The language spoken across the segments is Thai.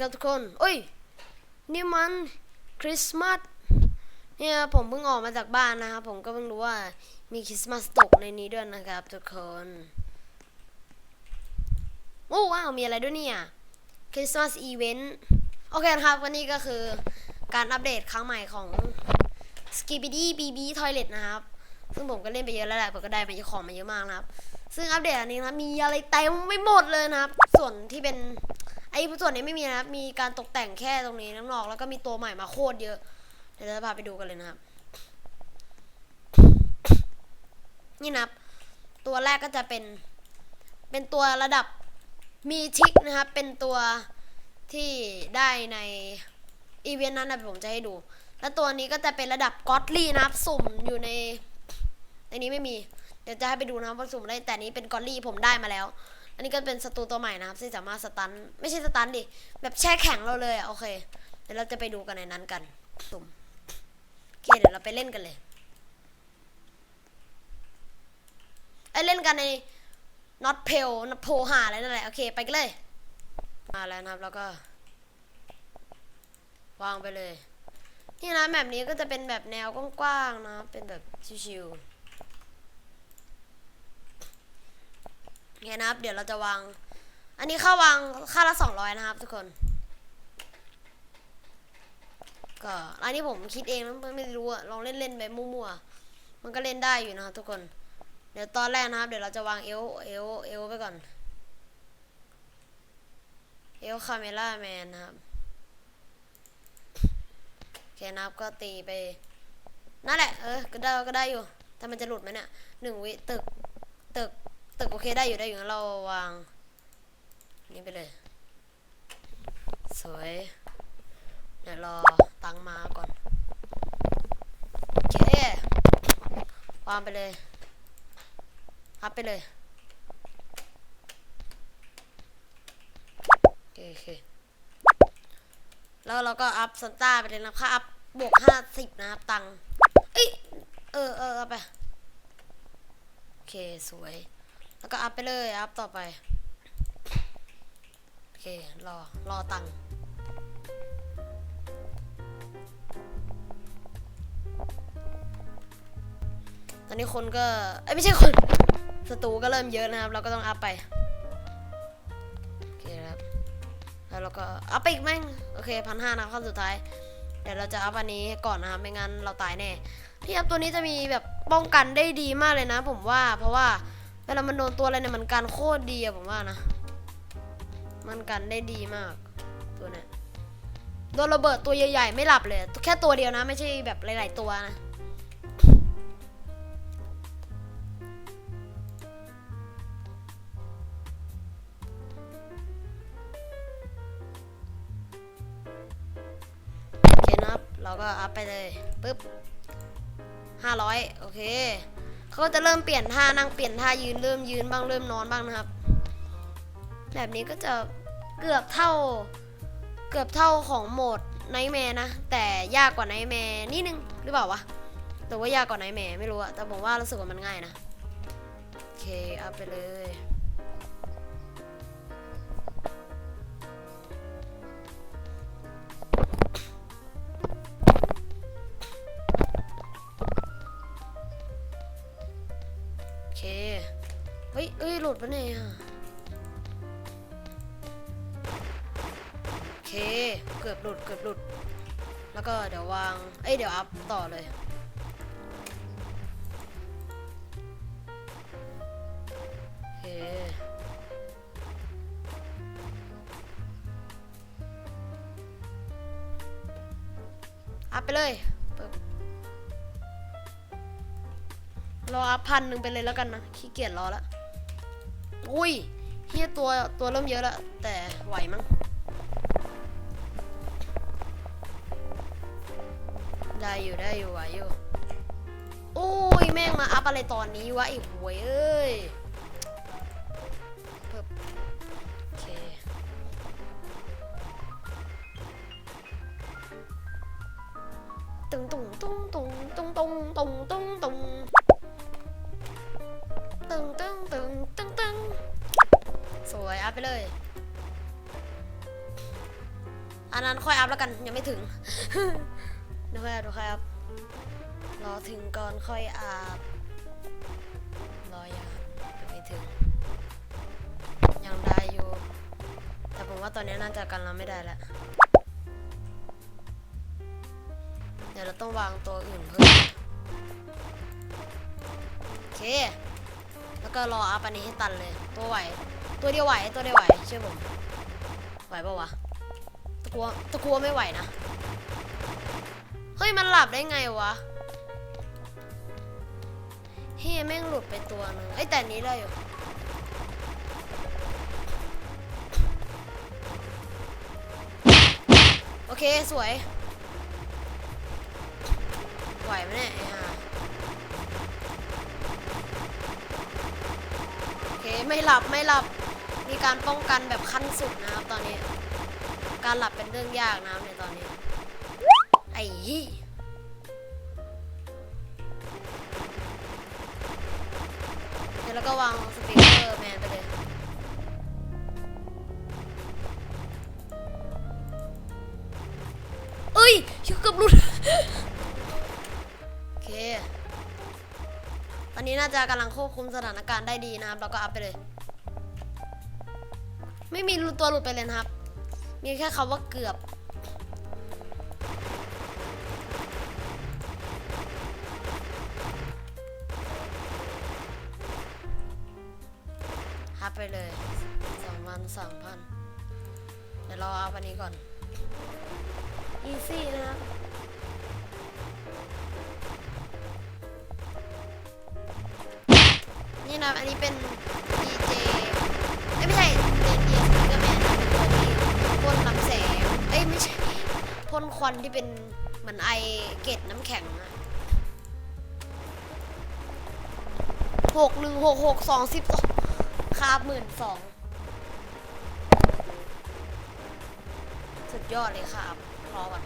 ครับทุกคนโอ้ย นี่มันคริสต์มาส เนี่ยผมเพิ่งออกมาจากบ้านนะครับ ผมก็เพิ่งรู้ว่ามีคริสต์มาสตกในนี้ด้วยนะครับทุกคน โอ้ว้าว มีอะไรด้วยเนี่ย คริสต์มาสอีเวนต์ โอเคนะครับ วันนี้ก็คือการอัปเดตครั้งใหม่ของ s k i b i d y BB Toilet นะครับ ซึ่งผมก็เล่นไปเยอะแล้วแหละ ผมก็ได้มาเยอะของมาเยอะมากนะครับ ซึ่งอัปเดตอันนี้นะ มีอะไรเต็มไม่หมดเลยนะครับ ส่วนที่เป็น ไอ้ส่วนนี้ไม่มีนะครับ มีการตกแต่งแค่ตรงนี้น้างนอก แล้วก็มีตัวใหม่มาโคตรเยอะ เดี๋ยวจะพาไปดูกันเลยนะครับ นี่นะครับ ตัวแรกก็จะเป็น เป็นตัวระดับมีทิกนะครับ เป็นตัวที่ได้ในอีเวนต์นั้นนะผมจะให้ดู แล้วตัวนี้ก็จะเป็นระดับก็อตลี่นะครับ สุ่มอยู่ในในนี้ไม่มี เดี๋ยวจะให้ไปดูนะครับว่าสุ่มได้แต่นี้เป็นกอตลี่ผมได้มาแล้ว อันนี้ก็เป็นศัตรูตัวใหม่นะครับที่สามารถสตันไม่ใช่สตันดิแบบแช่แข็งเราเลยอะโอเคเดี๋ยวเราจะไปดูกันในนั้นกันสุ่มโอเคเดี๋ยวเราไปเล่นกันเลยไอเล่นกันใน not p a l not p o หาอะไรนั่นแหละโอเคไปกันเลยมาแล้วนะครับแล้วก็ วางไปเลยนี่นะแบบนี้ก็จะเป็นแบบแนวกว้างๆนะเป็นแบบชิวๆ โอเคนะครับ เดี๋ยวเราจะวาง อันนี้ค่าวางค่าละสองร้อยนะครับ ทุกคน ก็อันนี้ผมคิดเองนะไม่รู้อะลองเล่นเล่นๆไปมั่วๆมันก็เล่นได้อยู่นะครับ ทุกคน เดี๋ยวตอนแรกนะครับ เดี๋ยวเราจะวางเอลเอลเอลไปก่อน เอลคาเมล่าแมนนะครับโอเคนะครับก็ตีไปนั่นแหละ เออ ก็ได้ก็ได้อยู่ แต่มันจะหลุดไหมเนี่ยหนึ่งวิตึก ตึก ตึกโอเคได้อยู่ได้อยู่งั้นเราวางนี่ไปเลย สวยเดี๋ยวรอตังมาก่อน โอเควางไปเลยอัพไปเลยโอเคโอเคแล้วเราก็อัพซันต้าไปเลยนะค่าอัพบวกห้าสิบนะครับตังเอ้ยเออเออไป โอเค สวย แล้วก็อัพไปเลยอัพต่อไป โอเค รอ รอตังค์ตอนนี้คนก็เอ้ไม่ใช่คนศัตรูก็เริ่มเยอะนะครับ เราก็ต้องอัพไป โอเคครับ แล้วเราก็อัพไปอีกแม่ง โอเคพันห้านะขั้นสุดท้าย เดี๋ยวเราจะอัพอันนี้ก่อนนะครับ ไม่งั้นเราตายแน่ ที่อัพตัวนี้จะมีแบบป้องกันได้ดีมากเลยนะ ผมว่า เพราะว่า วลามันโดนตัวอะไรเนี่ยมันกันโคตรดีอะผมว่านะ มันกันได้ดีมากตัวเนี้ยโดนระเบิดตัวใหญ่ๆไม่หลับเลย แค่ตัวเดียวนะไม่ใช่แบบหลาย ๆ ตัวนะโอเคนะครับเราก็อัพไปเลยปึ๊บห้าร้อยโอเค เขาก็จะเริ่มเปลี่ยนท่านั่งเปลี่ยนท่ายืนเริ่มยืนบ้างเริ่มนอนบ้างนะครับ แบบนี้ก็จะเกือบเท่า เกือบเท่าของโหมดไนแมร์นะ แต่ยากกว่าไนแมร์นิดนึงหรือเปล่าวะแต่ว่ายากกว่าไนแมร์ไม่รู้อะแต่ผมว่ารู้สึกว่ามันง่ายนะ โอเค เอาไปเลย ปะเนี่ยโอเค เกือบหลุดเกือบหลุด แล้วก็เดี๋ยววาง เอ้ยเดี๋ยวอัพต่อเลยโอเคอัพไปเลยรออัพพันหนึ่งไปเลยแล้วกันนะขี้เกียจรอแล้ว อุ้ยเฮียตัวตัวเริ่มเยอะแล้วแต่ไหวมั้งได้อยู่ได้อยู่ไหวอยู่โอ้ยแม่งมาอัพอะไรตอนนี้วะไอ้หวยเอ้ยปึ๊บโอเคตึงตุงตุงตุงตุงตุงตุงตุงตุง วยอัพไปเลย อันนั้นค่อยอัพแล้วกันยังไม่ถึงเดี๋ยวค่อยอัพเดี๋ยวค่อยอัพรอถึงก่อนค่อยอัพรอยังยังไม่ถึง ยังได้อยู่ แต่ผมว่าตอนนี้น่าจะกันเราไม่ได้แล้ว เดี๋ยวเราต้องวางตัวอื่นเพิ่มโอเค แล้วก็รออัพอันนี้ให้ตันเลย ตัวไหว ตัวเดียวไหวตัวเดียวไหวเชื่อผมไหวปะวะตะกัวตะกัวไม่ไหวนะเฮ้ยมันหลับได้ไงวะเฮียแม่งหลุดไปตัวนึงไอ้แต่นี้ได้อยู่โอเคสวยไหวไหมเนี่ยไอ้ห่าโอเคไม่หลับไม่หลับ การป้องกันแบบขั้นสุดนะครับตอนนี้ การหลับเป็นเรื่องยากนะครับในตอนนี้ ไอ้ยี่เดี๋ยวแล้วก็วางสปีกเกอร์แมนไปเลย เอ้ยชิวเกือบหลุดโอเค ตอนนี้น่าจะกำลังควบคุมสถานการณ์ได้ดีนะครับเราก็อัพไปเลย ไม่มีตัวหลุดไปเลยนะครับ มีแค่คำว่าเกือบ ฮับไปเลยสองพันสามพันเดี๋ยวเราเอาอันนี้ก่อน อีซี่นะครับนี่นะอันนี้เป็น พ่นควันที่เป็นเหมือนไอเกล็ดน้ำแข็งอะหกหนึ่งหกหกสองสิบสองคาบหมื่นสองสุดยอดเลยครับรอก่อน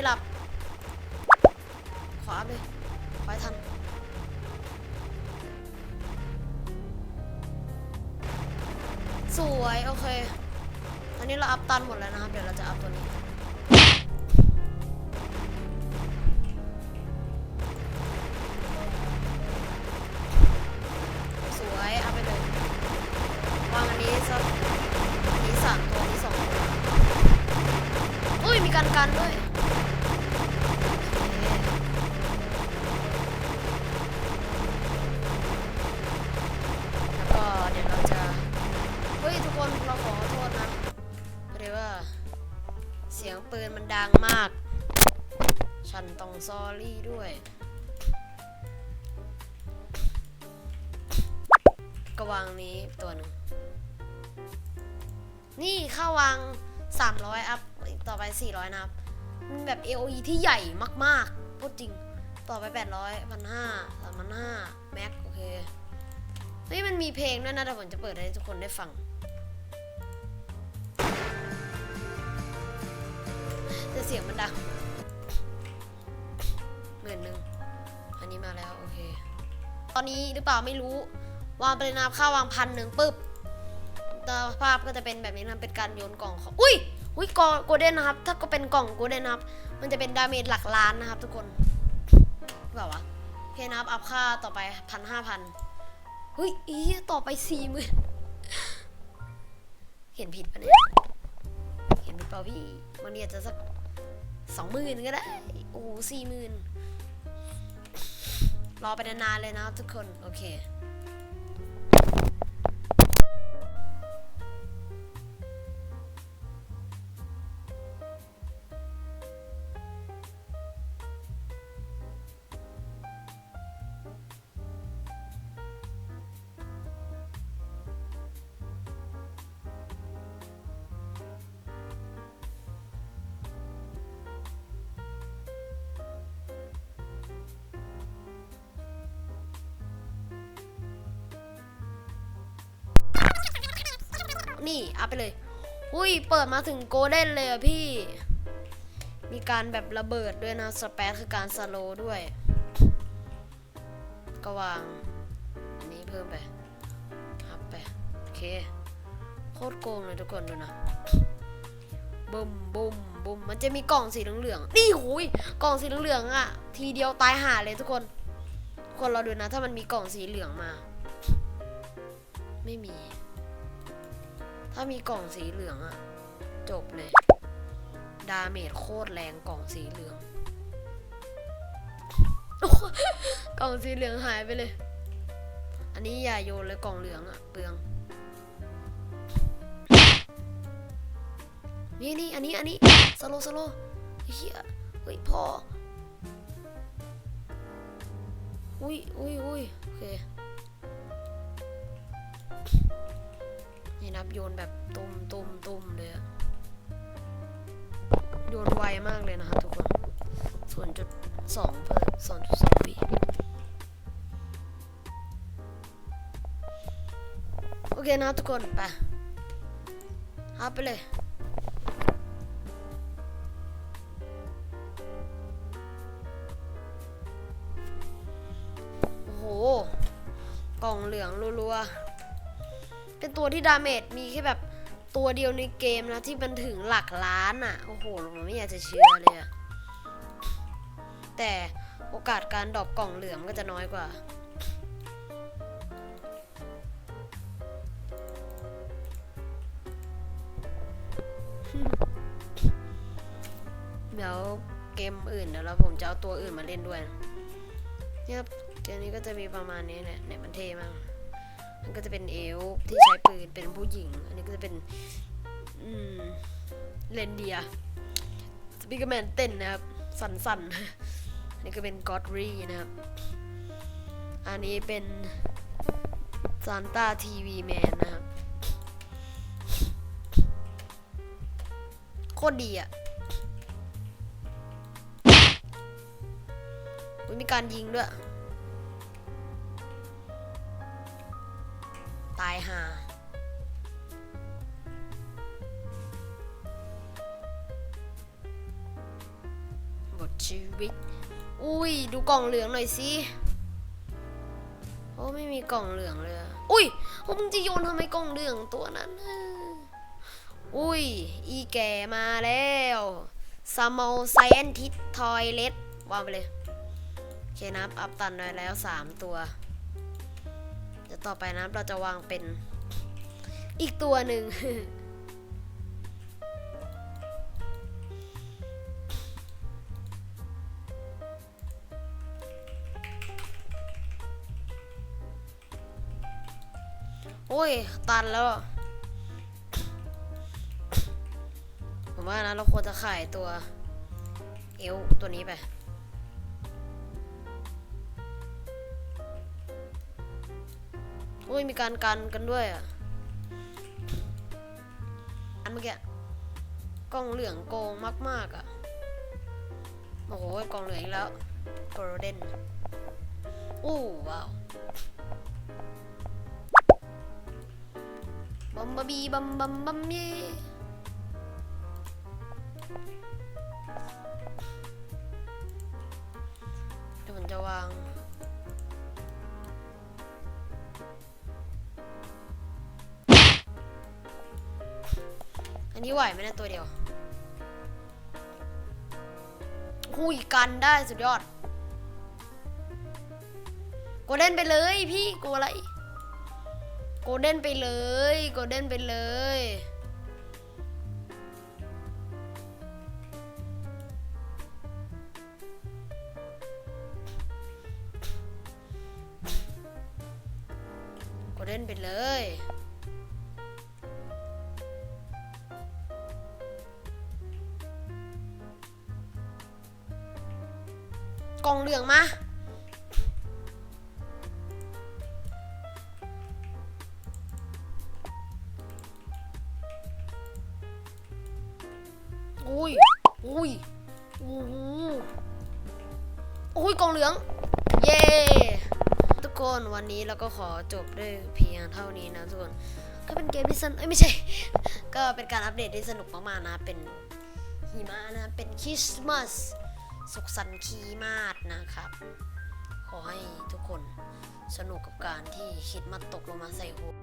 พี่หลับ ด้วย กวางนี้ตัวหนึ่ง นี่ข้าวาง 300 อัพ ต่อไป 400 นะครับ มันแบบ AOE ที่ใหญ่มากๆพูดจริง ต่อไป 800 1,500 3,500แม็กโอเคเฮ้ยมันมีเพลงด้วยนะแต่ผมจะเปิดให้ทุกคนได้ฟังแต่เสียงมันดัง มื่นหนึ่งอันนี้มาแล้วโอเค ตอนนี้หรือเปล่าไม่รู้ วางไปเลยนะครับค่าวางพันหนึ่งปุ๊บตาภาพก็จะเป็นแบบนี้นะเป็นการโยนกล่องของอุ้ยอุ้ยกอโกลเด้นนะครับ ถ้าก็เป็นกล่องโกลเด้นนะครับ มันจะเป็นดาเมจหลักล้านนะครับ ทุกคนเปล่าวะเคนะครับอัพค่าต่อไปพันห้าพันเฮ้ยอีต่อไปสี่หมื่นเห็นผิดปะเนี่ยเห็นผิดเปล่าพี่มันเนี่ยจะสักสองหมื่นก็ได้ โอ้สี่หมื่น รอไปนานๆเลยนะครับทุกคน โอเค นี่อัพไปเลย อุ้ยเปิดมาถึงโกลเด้นเลยอะพี่ มีการแบบระเบิดด้วยนะสเปซคือการสโลด้วย ก็วางอันนี้เพิ่มไปอัพไปโอเคโคตรโกงเลยทุกคนดูนะบุมบุมบุมมันจะมีกล่องสีเหลืองๆนี่หุยกล่องสีเหลืองๆอะทีเดียวตายห่าเลยทุกคนคนเราดูนะ ถ้ามันมีกล่องสีเหลืองมา ไม่มี ถ้ามีกล่องสีเหลืองอะจบเลย ดาเมจโคตรแรงกล่องสีเหลือง กล่องสีเหลืองหายไปเลย อันนี้อย่าโยนเลยกล่องเหลืองอะเปลือง นี่นี่อันนี้อันนี้สโลสโลเฮียเฮ้ยพออุ้ยอุ้ยอุ้ยโอเค นับโยนแบบตุ้มตุ้มตุ้มเลยโยนไวมากเลยนะครับทุกคนส่วนจุดสองเพิ่มสองจุดสองวิโอเคนะทุกคนไปฮับไปเลยโอ้โหกล่องเหลืองรัวๆ เป็นตัวที่ดาเมจมีแค่แบบตัวเดียวในเกมนะที่มันถึงหลักล้านอะ โอ้โหผมไม่อยากจะเชื่อเลยอะแต่โอกาสการดรอปกล่องเหลืองก็จะน้อยกว่า เดี๋ยวเกมอื่นเดี๋ยวเราผมจะเอาตัวอื่นมาเล่นด้วยนะเนี่ยครับเกมนี้ก็จะมีประมาณนี้แหละเนี่ยมันเท่มาก มันก็จะเป็นเอลที่ใช้ปืนเป็นผู้หญิง อันนี้ก็จะเป็นอืมเลนเดียสปิกเกอร์แมนเต้นนะครับ สันสันๆอันนี้ก็เป็นกอดรีนะครับ อันนี้เป็นซานต้าทีวีแมนนะครับโคตรดีอะอุ๊ยมีการยิงด้วย หาบทชีวิต อุ้ย ดูกล่องเหลืองหน่อยสิโอ้ไม่มีกล่องเหลืองเลย อุ้ยโอ้มึงจะโยนทำไมกล่องเหลืองตัวนั้นน่ะอุ้ย อีแก่มาแล้วซามอลไซเอนทิสทอยเลตวางไปเลย โอเคนะอัพตันไว้แล้วสามตัว ดี๋ยวต่อไปนะเราจะวางเป็นอีกตัวหนึ่งโอ้ย ตันแล้ว ผมว่านะเราควรจะขายตัว เอลตัวนี้ไป อ้ยมีการกันกันด้วยอะอันเมื่อกี้กล้องเหลืองโกงมาก ๆอะโอ้โหกล้องเหลืองแล้วโกลเด้นอู้ว้าวบัมบบีบัมบัมบัมเย่เดี๋ยวผมจะวาง นนี้ไหวไหมนะตัวเดียวหุยกันได้สุดยอด โกเด้นไปเลยพี่กลัวอะไร โกเด้นไปเลย โกเด้นไปเลยโกลเด้นไปเลย ล่องเหลืองมาอุ้ยอุ้ยโอ้โหอุ้ยกองเหลือง เย้ทุกคนวันนี้เราก็ขอจบด้วยเพียงเท่านี้นะทุกคน ก็เป็นเกมที่สนุกไม่ใช่ ก็เป็นการอัปเดตที่สนุกมากๆนะ เป็นหิมะนะ เป็นคริสต์มาส สุขสันต์คีมาสนะครับ ขอให้ทุกคนสนุกกับการที่คิดมาตกลงมาใส่หัว